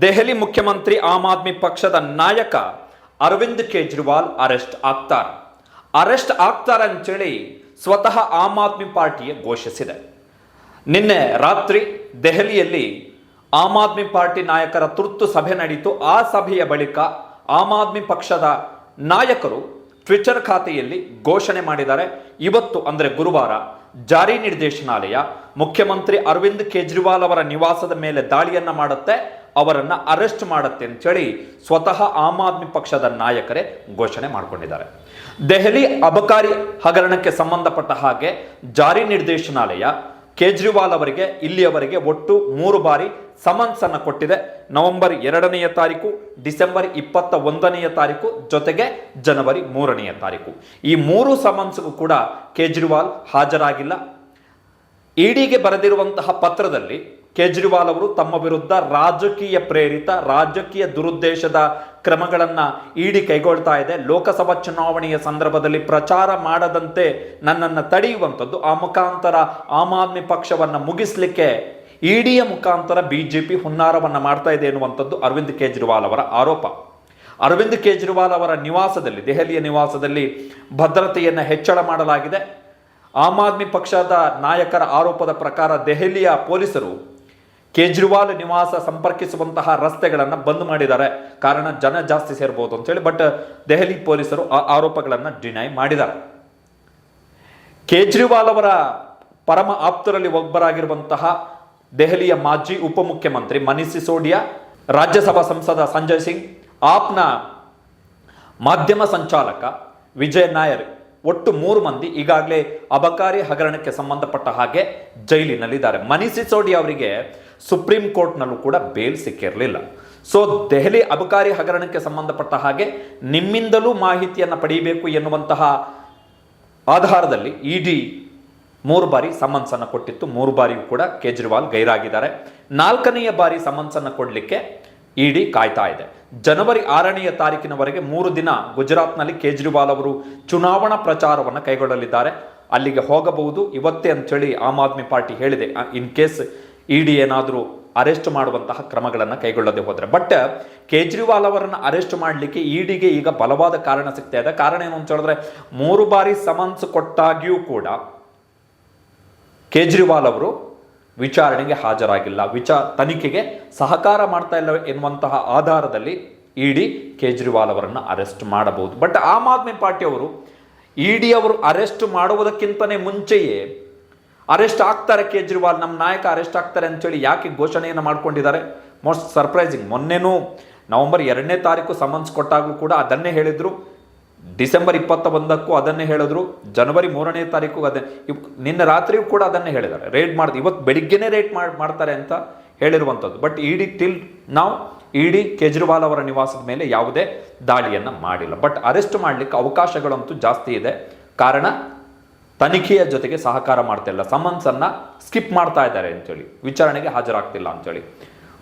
ದೆಹಲಿ ಮುಖ್ಯಮಂತ್ರಿ ಆಮ್ ಆದ್ಮಿ ಪಕ್ಷದ ನಾಯಕ ಅರವಿಂದ್ ಕೇಜ್ರಿವಾಲ್ ಅರೆಸ್ಟ್ ಆಗ್ತಾರ. ಅರೆಸ್ಟ್ ಆಗ್ತಾರೆ ಅಂತೇಳಿ ಸ್ವತಃ ಆಮ್ ಆದ್ಮಿ ಪಾರ್ಟಿಯೇ ಘೋಷಿಸಿದೆ. ನಿನ್ನೆ ರಾತ್ರಿ ದೆಹಲಿಯಲ್ಲಿ ಆಮ್ ಆದ್ಮಿ ಪಾರ್ಟಿ ನಾಯಕರ ತುರ್ತು ಸಭೆ ನಡೆಯಿತು ಆ ಸಭೆಯ ಬಳಿಕ ಆಮ್ ಆದ್ಮಿ ಪಕ್ಷದ ನಾಯಕರು ಟ್ವಿಟರ್ ಖಾತೆಯಲ್ಲಿ ಘೋಷಣೆ ಮಾಡಿದ್ದಾರೆ. ಇವತ್ತು ಅಂದರೆ ಗುರುವಾರ ಜಾರಿ ನಿರ್ದೇಶನಾಲಯ ಮುಖ್ಯಮಂತ್ರಿ ಅರವಿಂದ್ ಕೇಜ್ರಿವಾಲ್ ಅವರ ನಿವಾಸದ ಮೇಲೆ ದಾಳಿಯನ್ನ ಮಾಡುತ್ತೆ. ಅವರನ್ನ ಅರೆಸ್ಟ್ ಮಾಡುತ್ತೆ ಅಂತೇಳಿ ಸ್ವತಃ ಆಮ್ ಆದ್ಮಿ ಪಕ್ಷದ ನಾಯಕರೇ ಘೋಷಣೆ ಮಾಡಿಕೊಂಡಿದ್ದಾರೆ. ದೆಹಲಿ ಅಬಕಾರಿ ಹಗರಣಕ್ಕೆ ಸಂಬಂಧಪಟ್ಟ ಹಾಗೆ ಜಾರಿ ನಿರ್ದೇಶನಾಲಯ ಕೇಜ್ರಿವಾಲ್ ಅವರಿಗೆ ಇಲ್ಲಿಯವರೆಗೆ ಒಟ್ಟು ಮೂರು ಬಾರಿ ಸಮನ್ಸ್ ಅನ್ನು ಕೊಟ್ಟಿದೆ. ನವೆಂಬರ್ ಎರಡನೆಯ ತಾರೀಕು, ಡಿಸೆಂಬರ್ ಇಪ್ಪತ್ತ ಒಂದನೆಯ ತಾರೀಕು, ಜೊತೆಗೆ ಜನವರಿ ಮೂರನೆಯ ತಾರೀಕು. ಈ ಮೂರು ಸಮನ್ಸ್ಗೂ ಕೂಡ ಕೇಜ್ರಿವಾಲ್ ಹಾಜರಾಗಿಲ್ಲ. ಇಡಿಗೆ ಬರೆದಿರುವಂತಹ ಪತ್ರದಲ್ಲಿ ಕೇಜ್ರಿವಾಲ್ ಅವರು ತಮ್ಮ ವಿರುದ್ಧ ರಾಜಕೀಯ ಪ್ರೇರಿತ, ರಾಜಕೀಯ ದುರುದ್ದೇಶದ ಕ್ರಮಗಳನ್ನು ಇಡಿ ಕೈಗೊಳ್ತಾ ಇದೆ. ಲೋಕಸಭಾ ಚುನಾವಣೆಯ ಸಂದರ್ಭದಲ್ಲಿ ಪ್ರಚಾರ ಮಾಡದಂತೆ ನನ್ನನ್ನು ತಡೆಯುವಂಥದ್ದು, ಆ ಮುಖಾಂತರ ಆಮ್ ಆದ್ಮಿ ಪಕ್ಷವನ್ನ ಮುಗಿಸ್ಲಿಕ್ಕೆ ಇಡಿಯ ಮುಖಾಂತರ ಬಿಜೆಪಿ ಹುನ್ನಾರವನ್ನ ಮಾಡ್ತಾ ಇದೆ ಎನ್ನುವಂಥದ್ದು ಅರವಿಂದ್ ಕೇಜ್ರಿವಾಲ್ ಅವರ ಆರೋಪ. ಅರವಿಂದ್ ಕೇಜ್ರಿವಾಲ್ ಅವರ ನಿವಾಸದಲ್ಲಿ, ದೆಹಲಿಯ ನಿವಾಸದಲ್ಲಿ ಭದ್ರತೆಯನ್ನು ಹೆಚ್ಚಳ ಮಾಡಲಾಗಿದೆ. ಆಮ್ ಆದ್ಮಿ ಪಕ್ಷದ ನಾಯಕರ ಆರೋಪದ ಪ್ರಕಾರ ದೆಹಲಿಯ ಪೊಲೀಸರು ಕೇಜ್ರಿವಾಲ್ ನಿವಾಸ ಸಂಪರ್ಕಿಸುವಂತಹ ರಸ್ತೆಗಳನ್ನು ಬಂದ್ ಮಾಡಿದ್ದಾರೆ. ಕಾರಣ ಜನ ಜಾಸ್ತಿ ಸೇರ್ಬೋದು ಅಂತೇಳಿ ಬಟ್ ದೆಹಲಿ ಪೊಲೀಸರು ಆ ಆರೋಪಗಳನ್ನು ಡಿನೈ ಮಾಡಿದ್ದಾರೆ. ಕೇಜ್ರಿವಾಲ್ ಅವರ ಪರಮ ಆಪ್ತರಲ್ಲಿ ಒಬ್ಬರಾಗಿರುವಂತಹ ದೆಹಲಿಯ ಮಾಜಿ ಉಪಮುಖ್ಯಮಂತ್ರಿ ಮನೀಷ್ ಸಿಸೋಡಿಯಾ, ರಾಜ್ಯಸಭಾ ಸಂಸದ ಸಂಜಯ್ ಸಿಂಗ್, ಆಪ್ನ ಮಾಧ್ಯಮ ಸಂಚಾಲಕ ವಿಜಯ್ ನಾಯರ್ ಒಟ್ಟು ಮೂರು ಮಂದಿ ಈಗಾಗಲೇ ಅಬಕಾರಿ ಹಗರಣಕ್ಕೆ ಸಂಬಂಧಪಟ್ಟ ಹಾಗೆ ಜೈಲಿನಲ್ಲಿದ್ದಾರೆ. ಮನೀಷ್ ಸಿಸೋಡಿಯಾ ಅವರಿಗೆ ಸುಪ್ರೀಂ ಕೋರ್ಟ್ನಲ್ಲೂ ಕೂಡ ಬೇಲ್ ಸಿಕ್ಕಿರಲಿಲ್ಲ. ಸೊ ದೆಹಲಿ ಅಬಕಾರಿ ಹಗರಣಕ್ಕೆ ಸಂಬಂಧಪಟ್ಟ ಹಾಗೆ ನಿಮ್ಮಿಂದಲೂ ಮಾಹಿತಿಯನ್ನು ಪಡೆಯಬೇಕು ಎನ್ನುವಂತಹ ಆಧಾರದಲ್ಲಿ ಇಡಿ ಮೂರು ಬಾರಿ ಸಮನ್ಸ್ ಅನ್ನು ಕೊಟ್ಟಿತ್ತು. ಮೂರು ಬಾರಿಯೂ ಕೂಡ ಕೇಜ್ರಿವಾಲ್ ಗೈರಾಗಿದ್ದಾರೆ. ನಾಲ್ಕನೆಯ ಬಾರಿ ಸಮನ್ಸ್ ಅನ್ನು ಕೊಡಲಿಕ್ಕೆ ಇಡಿ ಕಾಯ್ತಾ ಇದೆ. ಜನವರಿ ಆರನೆಯ ತಾರೀಕಿನವರೆಗೆ ಮೂರು ದಿನ ಗುಜರಾತ್ನಲ್ಲಿ ಕೇಜ್ರಿವಾಲ್ ಅವರು ಚುನಾವಣಾ ಪ್ರಚಾರವನ್ನು ಕೈಗೊಳ್ಳಲಿದ್ದಾರೆ. ಅಲ್ಲಿಗೆ ಹೋಗಬಹುದು. ಇವತ್ತೇ ಅಂತೇಳಿ ಆಮ್ ಆದ್ಮಿ ಪಾರ್ಟಿ ಹೇಳಿದೆ. ಇನ್ ಕೇಸ್ ಇಡಿ ಏನಾದರೂ ಅರೆಸ್ಟ್ ಮಾಡುವಂತಹ ಕ್ರಮಗಳನ್ನು ಕೈಗೊಳ್ಳದೆ ಹೋದರೆ. ಬಟ್ ಕೇಜ್ರಿವಾಲ್ ಅವರನ್ನು ಅರೆಸ್ಟ್ ಮಾಡಲಿಕ್ಕೆ ಇಡಿಗೆ ಈಗ ಬಲವಾದ ಕಾರಣ ಸಿಗ್ತಾ ಇದೆ. ಕಾರಣ ಏನು ಅಂತ ಹೇಳಿದ್ರೆ, ಮೂರು ಬಾರಿ ಸಮನ್ಸ್ ಕೊಟ್ಟಾಗಿಯೂ ಕೂಡ ಕೇಜ್ರಿವಾಲ್ ಅವರು ವಿಚಾರಣೆಗೆ ಹಾಜರಾಗಿಲ್ಲ. ವಿಚಾ ತನಿಖೆಗೆ ಸಹಕಾರ ಮಾಡ್ತಾ ಇಲ್ಲ ಎನ್ನುವಂತಹ ಆಧಾರದಲ್ಲಿ ಇಡಿ ಕೇಜ್ರಿವಾಲ್ ಅವರನ್ನು ಅರೆಸ್ಟ್ ಮಾಡಬಹುದು. ಬಟ್ ಆಮ್ ಆದ್ಮಿ ಪಾರ್ಟಿಯವರು ಇಡಿ ಅವರು ಅರೆಸ್ಟ್ ಮಾಡುವುದಕ್ಕಿಂತನೇ ಮುಂಚೆಯೇ ಅರೆಸ್ಟ್ ಆಗ್ತಾರೆ ಕೇಜ್ರಿವಾಲ್ ನಮ್ಮ ನಾಯಕ ಅರೆಸ್ಟ್ ಆಗ್ತಾರೆ ಅಂತೇಳಿ ಯಾಕೆ ಘೋಷಣೆಯನ್ನು ಮಾಡ್ಕೊಂಡಿದ್ದಾರೆ? ಮೋಸ್ಟ್ ಸರ್ಪ್ರೈಸಿಂಗ್ ಮೊನ್ನೆನೂ ನವೆಂಬರ್ ಎರಡನೇ ತಾರೀಕು ಸಮನ್ಸ್ ಕೊಟ್ಟಾಗಲೂ ಕೂಡ ಅದನ್ನೇ ಹೇಳಿದ್ರು. ಡಿಸೆಂಬರ್ ಇಪ್ಪತ್ತ ಒಂದಕ್ಕೂ ಅದನ್ನೇ ಹೇಳಿದ್ರು. ಜನವರಿ ಮೂರನೇ ತಾರೀಕು ಅದೇ. ನಿನ್ನೆ ರಾತ್ರಿಯೂ ಕೂಡ ಅದನ್ನೇ ಹೇಳಿದ್ದಾರೆ. ರೇಡ್ ಮಾಡಿದ್ ಇವತ್ತು ಬೆಳಿಗ್ಗೆನೇ ರೇಟ್ ಮಾಡಿ ಮಾಡ್ತಾರೆ ಅಂತ ಹೇಳಿರುವಂಥದ್ದು. ಬಟ್ ಇಡಿ ಟಿಲ್ ನಾವು ಇಡಿ ಕೇಜ್ರಿವಾಲ್ ಅವರ ನಿವಾಸದ ಮೇಲೆ ಯಾವುದೇ ದಾಳಿಯನ್ನು ಮಾಡಿಲ್ಲ. ಬಟ್ ಅರೆಸ್ಟ್ ಮಾಡಲಿಕ್ಕೆ ಅವಕಾಶಗಳಂತೂ ಜಾಸ್ತಿ ಇದೆ. ಕಾರಣ ತನಿಖೆಯ ಜೊತೆಗೆ ಸಹಕಾರ ಮಾಡ್ತಾ ಇಲ್ಲ. ಸಮನ್ಸ್ ಅನ್ನ ಸ್ಕಿಪ್ ಮಾಡ್ತಾ ಇದ್ದಾರೆ ಅಂತೇಳಿ. ವಿಚಾರಣೆಗೆ ಹಾಜರಾಗ್ತಿಲ್ಲ ಅಂತೇಳಿ.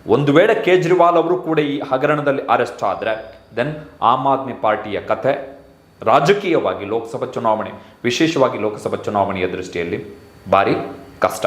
ಒಂದು ವೇಳೆ ಕೇಜ್ರಿವಾಲ್ ಅವರು ಕೂಡ ಈ ಹಗರಣದಲ್ಲಿ ಅರೆಸ್ಟ್ ಆದರೆ ದೆನ್ ಆಮ್ ಆದ್ಮಿ ಪಾರ್ಟಿಯ ಕಥೆ ರಾಜಕೀಯವಾಗಿ ಲೋಕಸಭಾ ಚುನಾವಣೆ, ವಿಶೇಷವಾಗಿ ಲೋಕಸಭಾ ಚುನಾವಣೆಯ ದೃಷ್ಟಿಯಲ್ಲಿ ಭಾರಿ ಕಷ್ಟ.